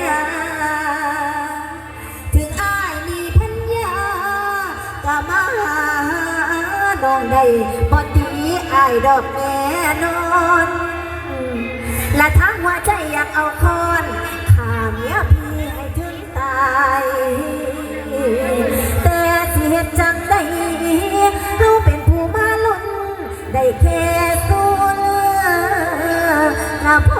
ยา ถึงอ้ายมีพัญญาก็มาหาน้องได้บอดีอ้ายดอกแม่นอนและทั้งว่าใจอยากเอาคอนข้าเมียพี่ให้ถึงตายแต่ที่เหตุจังได้เขาเป็นผู้มาลุ้นได้แค่ตัวเลือนะพ่อ